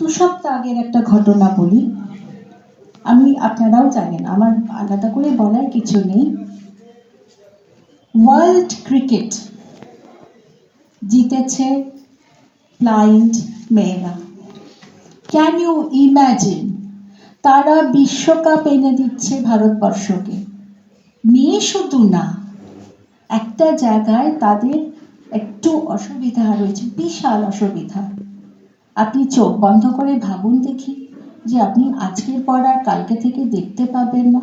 দু সপ্তাহ আগের একটা ঘটনা বলি। আমি, আপনারাও জানেন, আমার আলাদা করে বলার কিছু নেই। ওয়ার্ল্ড ক্রিকেট জিতেছে ব্লাইন্ড মেয়েরা। ক্যান ইউ ইম্যাজিন তারা বিশ্বকাপ এনে দিচ্ছে ভারতবর্ষকে। মেয়ে শুধু না, একটা জায়গায় তাদের একটু অসুবিধা রয়েছে, বিশাল অসুবিধা। আপনি চোখ বন্ধ করে ভাবুন দেখি যে আপনি আজকের পর আর কালকে থেকে দেখতে পাবেন না।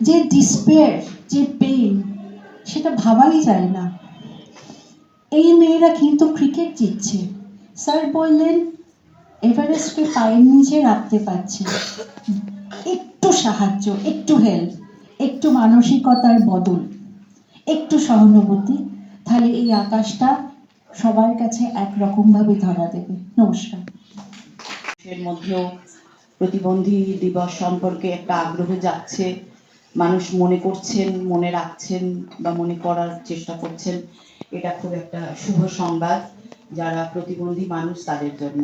যে ডিসপেয়ার যে পেন সেটা ভাবাই যায় না। এই মেয়েরা কিন্তু ক্রিকেট জিতছে। স্যার বললেন, এভারেস্টকে পায়ের নিচে রাখতে পারছে একটু সাহায্য, একটু হেল্প একটু মানসিকতার বদল, একটু সহানুভূতি, তাহলে এই আকাশটা সবার কাছে একরকমভাবে ধরা দেবে। নমস্কার। মানুষের মধ্যেও প্রতিবন্ধী দিবস সম্পর্কে একটা আগ্রহ যাচ্ছে মানুষ মনে করছেন, মনে রাখছেন বা মনে করার চেষ্টা করছেন। এটা খুব একটা শুভ সংবাদ যারা প্রতিবন্ধী মানুষ তাদের জন্য।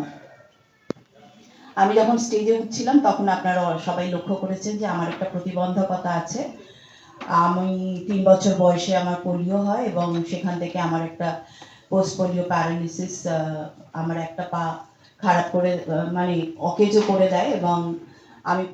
আমি যখন স্টেজে উঠছিলাম, তখন আপনারা সবাই লক্ষ্য করেছেন যে আমার একটা প্রতিবন্ধকতা আছে। আমি তিন বছর বয়সে আমার পোলিও হয় এবং সেখান থেকে আমার একটা পোস্ট পোলিও প্যারালিসিস আমার একটা পা খারাপ করে মানে অকেজো করে দেয় এবং আমি